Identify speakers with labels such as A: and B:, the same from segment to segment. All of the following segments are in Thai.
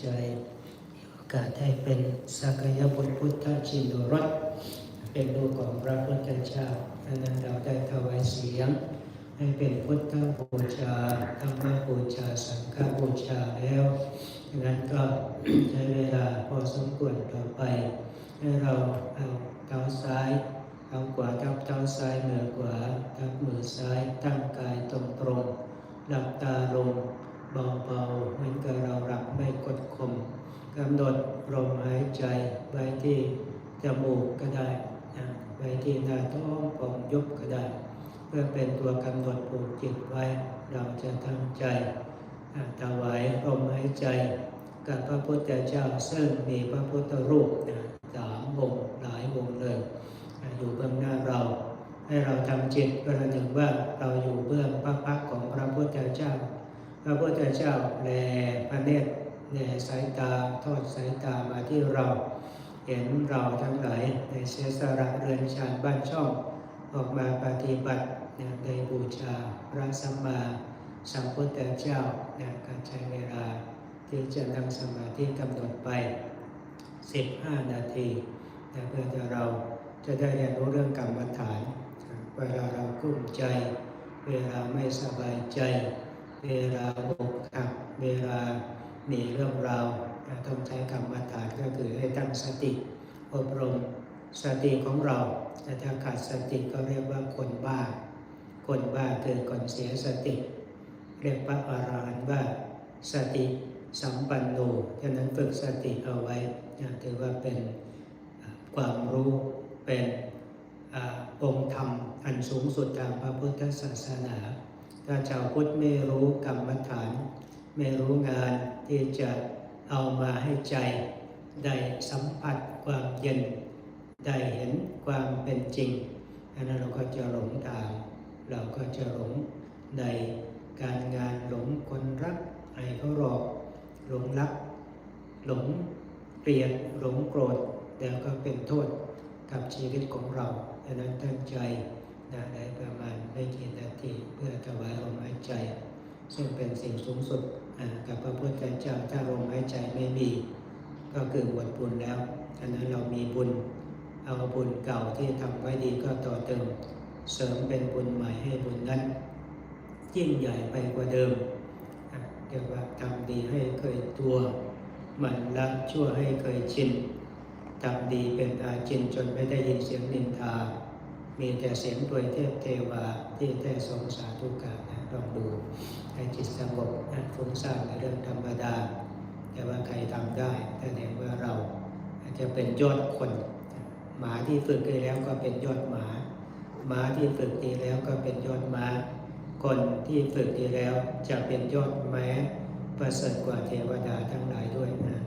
A: ใจโอกาสได้เป็นสักยบุตรพุทธชินรสเป็นลูกของพระพุทธเจ้าดังนั้นเราได้ถวายเสียง ให้เป็นพุทธบูชาธรรมบูชาสังฆบูชาแล้วดังนั้นก็ใช้เวลาพอสมควรต่อไป ให้เราเอาเท้าซ้ายเท้าขวาทับเท้าซ้ายมือขวาทับมือซ้ายตั้งกายตรงตรงหลับตาลง เบาๆเหมือนกับเราหลับไม่กดข่มกำหนดลมหายใจไว้ที่จมูกก็ได้นะไว้ที่หน้าท้องปองยุบก็ได้ เพื่อเป็นตัวกำหนดปลูกจิตไว้ เราจะตั้งใจอ่าถวายลมหายใจกับพระพุทธเจ้าซึ่งมีพระพุทธรูปนะสามองหลายวงเลยอยู่เบื้องหน้าเรา ให้เราทำจิตประหนึ่งว่าเราอยู่เบื้องพระพักของพระพุทธเจ้า พระพุทธเจ้าแลพระเนตรแลสายตาทอดสายตามาที่เรา เห็นเราทั้งหลายในเสสละเรือนชานบ้านช่อง ออกมาปฏิบัติในบูชาพระสัมมาสัมพุทธเจ้านการใช้เวลา ที่จะนั่งสมาธิกำหนดไป 15 นาทีเพื่อจะเราจะได้เรียนรู้เรื่องกรรมฐาน เวลาเรากุ้มใจ เวลาไม่สบายใจ เวลาอกหักเวลามีเรื่องราวต้องใช้กรรมฐานก็คือให้ตั้งสติ อบรมสติของเราแต่ถ้าขาดสติก็เรียกว่าคนบ้า คนบ้าคือคนเสียสติ เรียกพระอรหันต์ว่าสติสัมปันโนฉะนั้นฝึกสติเอาไว้ถือว่าเป็นความรู้เป็นอาองค์ธรรมอันสูงสุดทางพระพุทธศาสนา ถ้าชาวพุทธไม่รู้กรรมฐาน ไม่รู้งานที่จะเอามาให้ใจได้สัมผัสความเย็น ได้เห็นความเป็นจริงอันนั้นเราก็จะหลงทาง เราก็จะหลงในการงานหลงคนรักใครเขาหลอกหลงรัก หลงเกลียดหลงโกรธแล้วก็เป็นโทษกับชีวิตของเราดังนั้นตั้งใจ นะได้ประมาณไม่กี่นาทีเพื่อถวายลมหายใจ ซึ่งเป็นสิ่งสูงสุดกับพระพุทธเจ้าถ้าลมหายใจไม่มี ก็คือบวชบุญแล้วฉะนั้นเรามีบุญเอาบุญเก่าที่ทำไว้ดีก็ต่อเติม เสริมเป็นบุญใหม่ให้บุญนั้นยิ่งใหญ่ไปกว่าเดิมเรียกว่าทำดีให้เคยตัวมันละชั่วให้เคยชินทำดีเป็นอาจินจนไม่ได้ยินเสียงนินทา มีแต่เสียงตัวยเทพเทวาที่ได้ทรงสาธุการนะลองดูให้จิตสงบนะฟุ้งซ่านในเรื่องธรรมดา แต่ว่าใครทำได้แสดงว่าเราอาจจะเป็นยอดคน หมาที่ฝึกดีแล้วก็เป็นยอดหมาหมาที่ฝึกดีแล้วก็เป็นยอดหมาคนที่ฝึกดีแล้วจะเป็นยอดแม้ประเสริฐกว่าเทวดาทั้งหลายด้วยนะ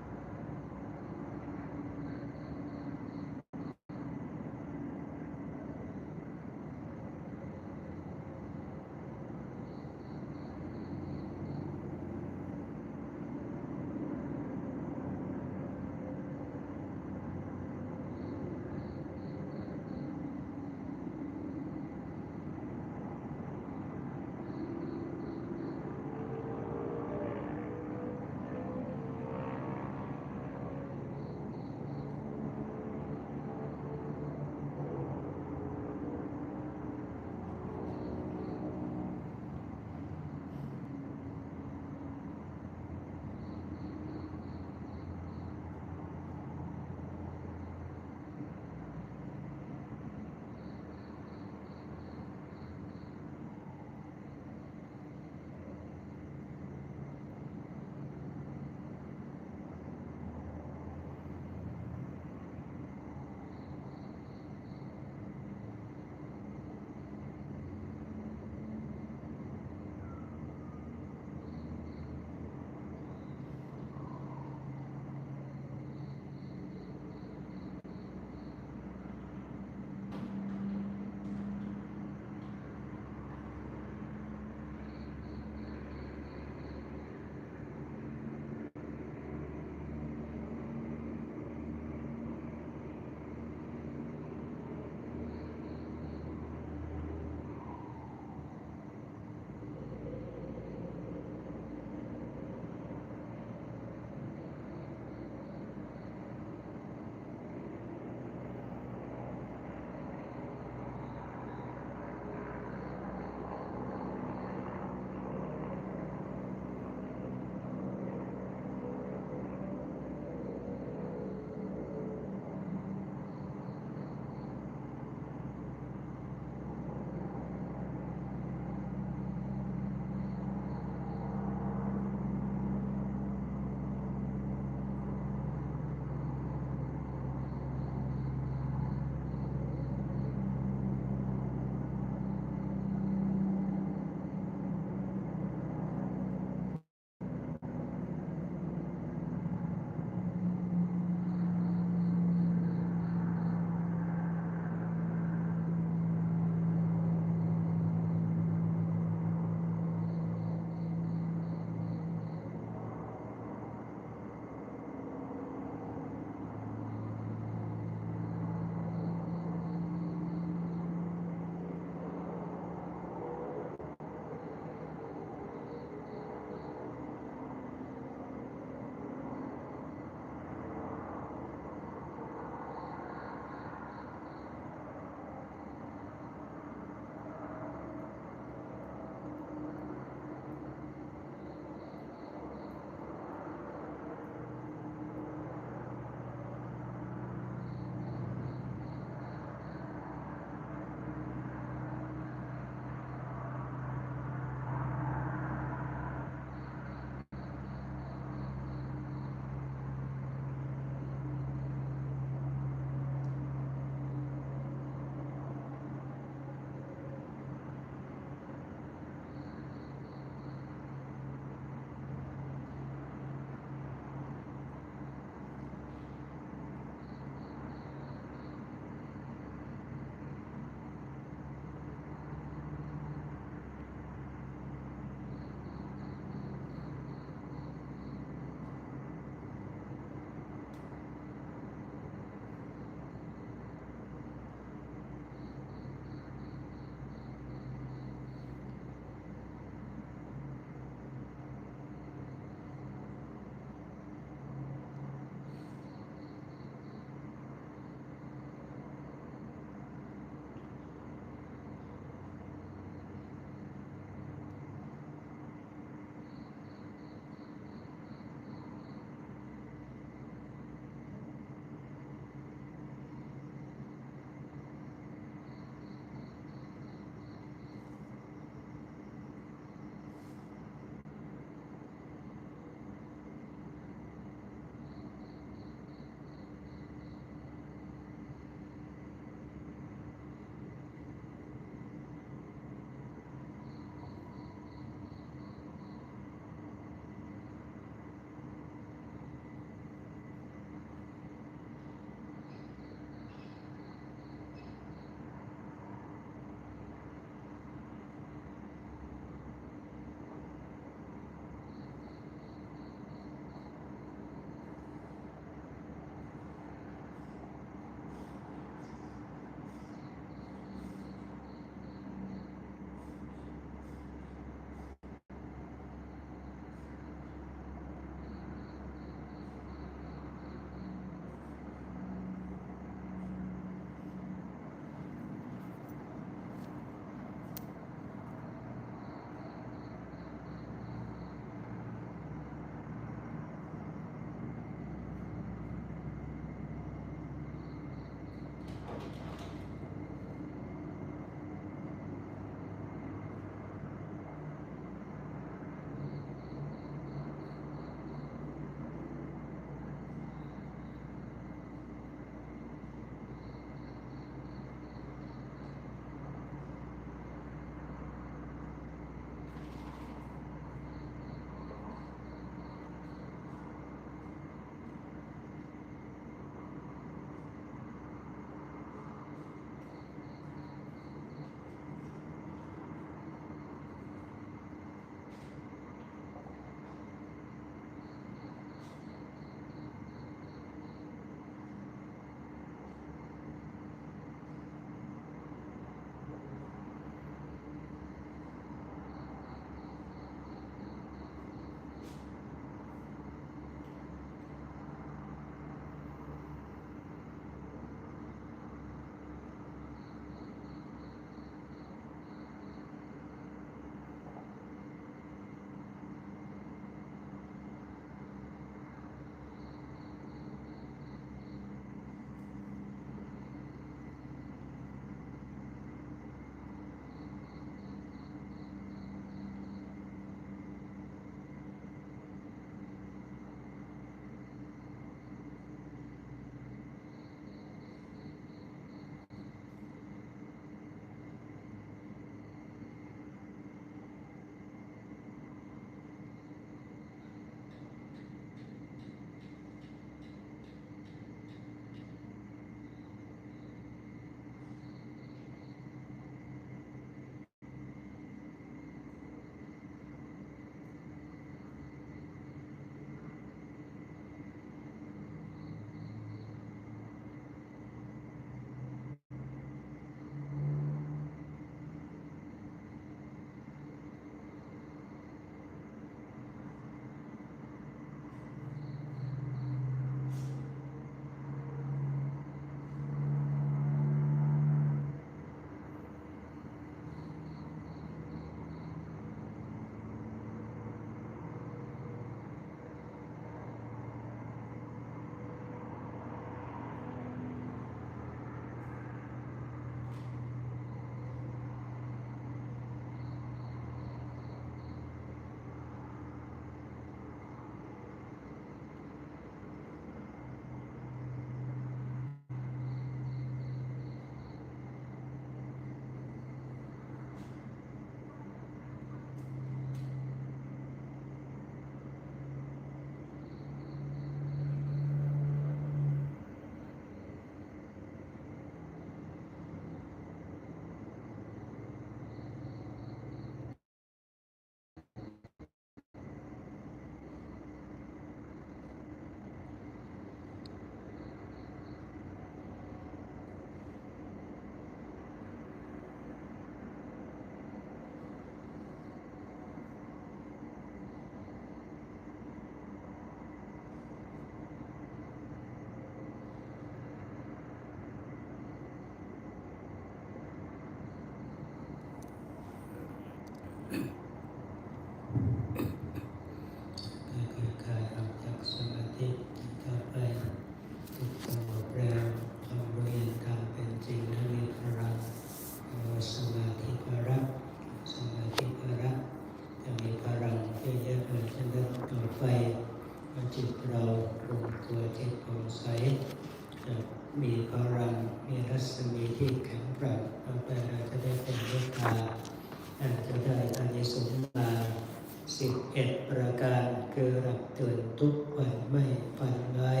A: 11 ประการคือหลับตือนทุกวันไม่ฝันร้าย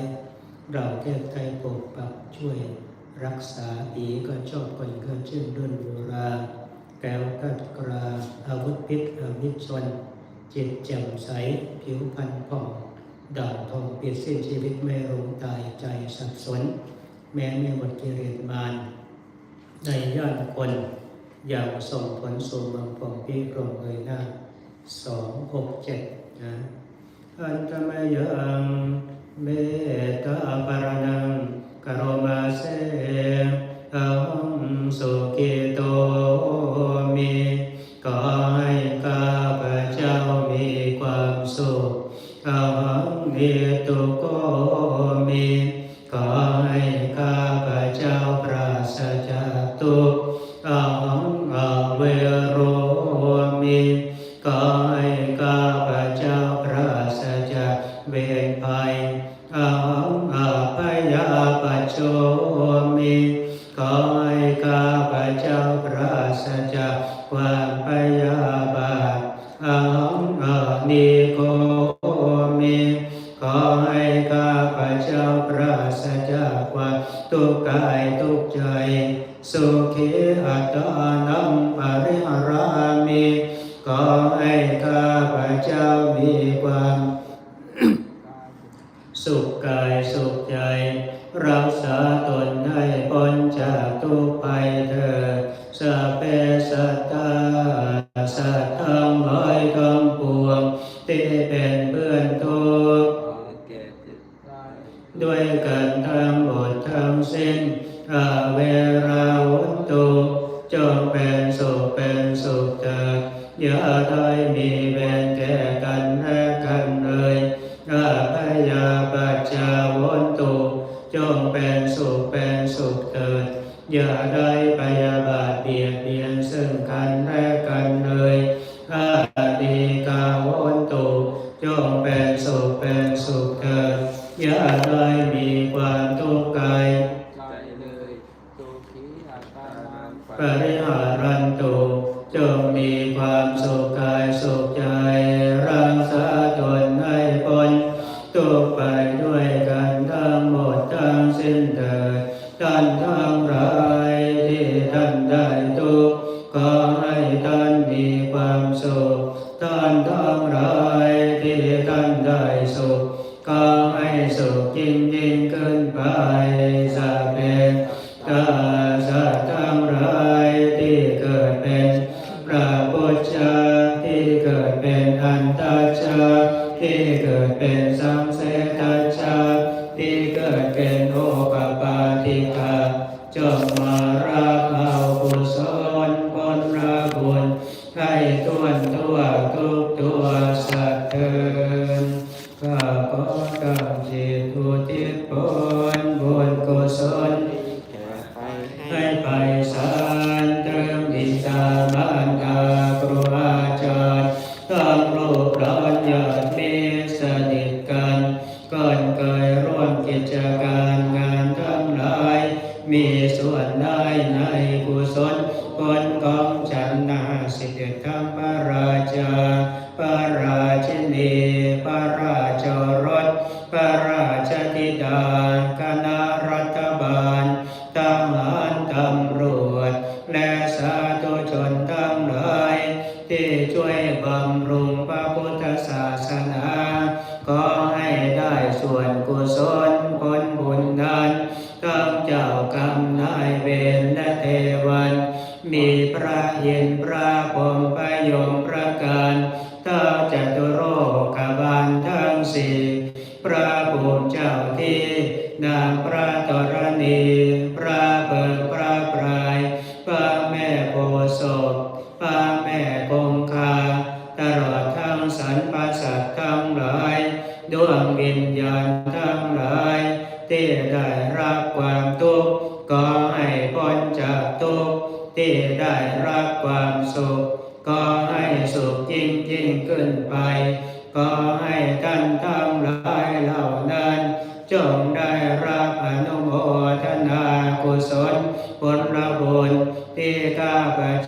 A: เราแก้ไขปกปักช่วยรักษาดีก็ชอบคนก็เชื่อรื่นโบราแก้วกัดกราอาวุธพิษอามิชนเจ็ดแจ่มใส ผิวพรรณผ่องด่างทองเปลี่ยนเส้นชีวิตแม่รงตายใจสับสน แม่ไม่หมดกิเลสมานในยอดคน อย่างส่งผลสู่มังผองพี่กรงเลยหน้า สองหกเจ็ดนะอันตมยังเมตตาปารนังกรมาเสอังสุกิโตมิขอให้ข้าพเจ้ามีความสุขอหังเอตุโกมิ สัต ด้วยกันทั้งหมดทั้งสิ้นเถิดท่านทั้
B: ง
A: หลายที่ท่านได้ทุกขอให้ท่านมีความสุขท่านทั้งหลายที่ท่านได้สุข สีพระภูมิเจ้าที่นางพระตรณี พระเบิกพระปราย พระแม่โพศพพระแม่คงคา ตลอดทั้งสรรพสัตว์ทั้งหลายดวงวิญญาณทั้งหลายที่ได้รับความทุกข์ก็ให้พ้นจากทุกข์ที่ได้รับความสุข ก็ให้สุขยิ่งยิ่งขึ้นไป ท่านทั้งหลายเหล่านั้น จงได้รับอนุโมทนากุศลผลบุญที่ข้าพเจ้า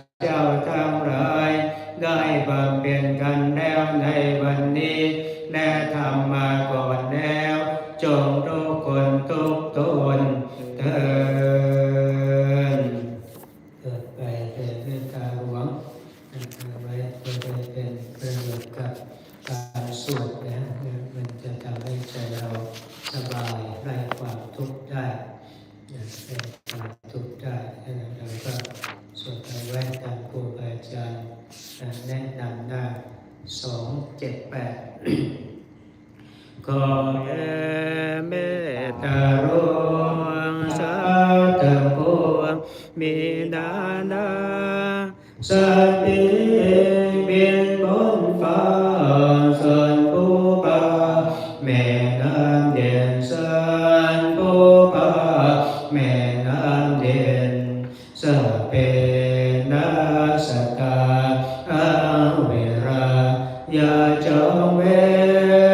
A: trở về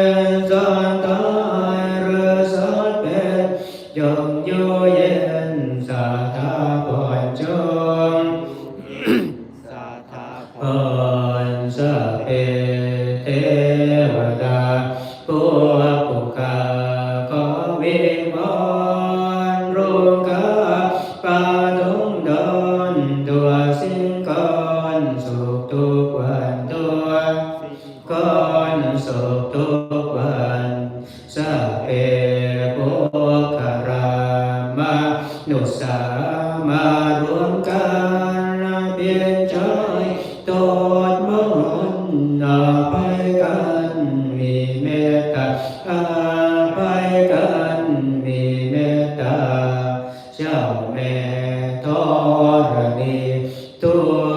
A: Chào mẹ to ra đi tôi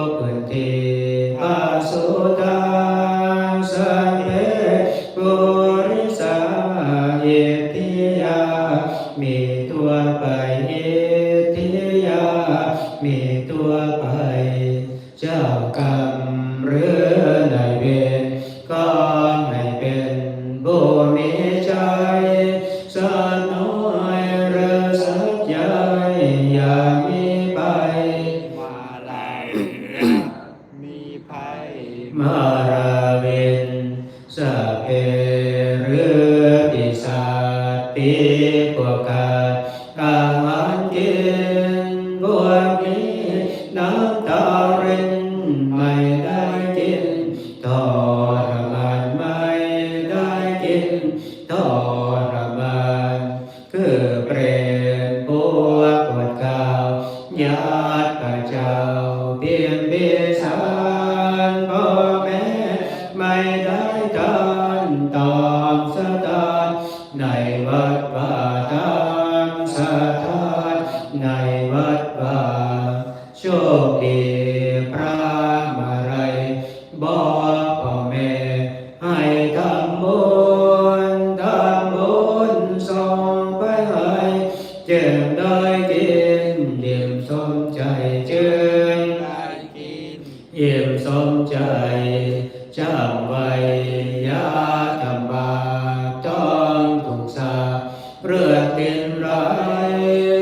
A: tiền right.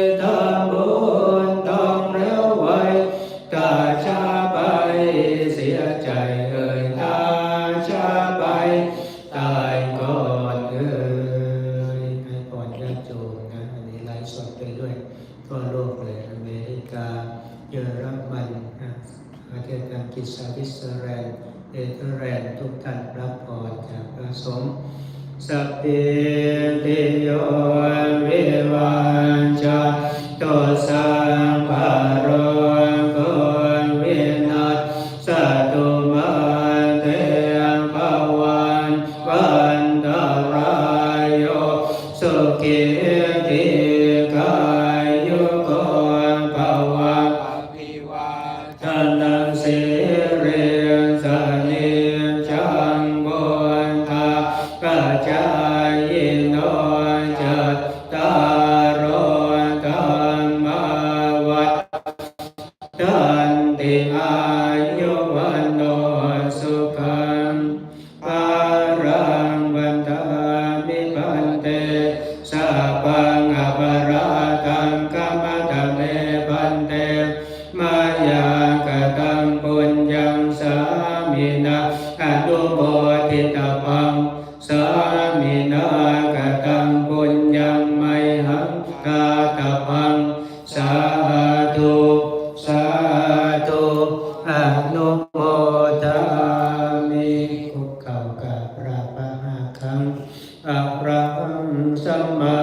A: สัมมา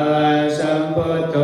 A: สัมพุทโธ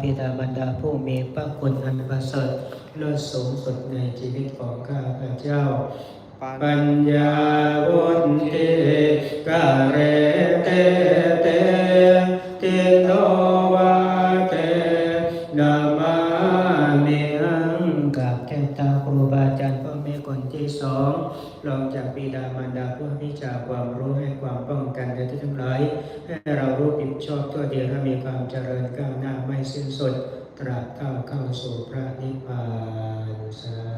A: พิดาบรรดาผู้มีพระคุณอันประเสริฐเลิศสูงสุดในชีวิตของข้าพเจ้า ปัญญาวุฒิกะเรเตเตติโนวาเตนามามิหังกับแก้วตาครูบาอาจารย์พ่อแม่คนที่สอง ลองจากปีดามารดาผู้วิจาความรู้ให้ความป้องกันและทุกทั้งหลายให้เรารู้ผิดชอบตัวเดียวให้มีความเจริญก้าวหน้าไม่สิ้นสุดตราบเท่าเข้าสู่พระนิพพานสา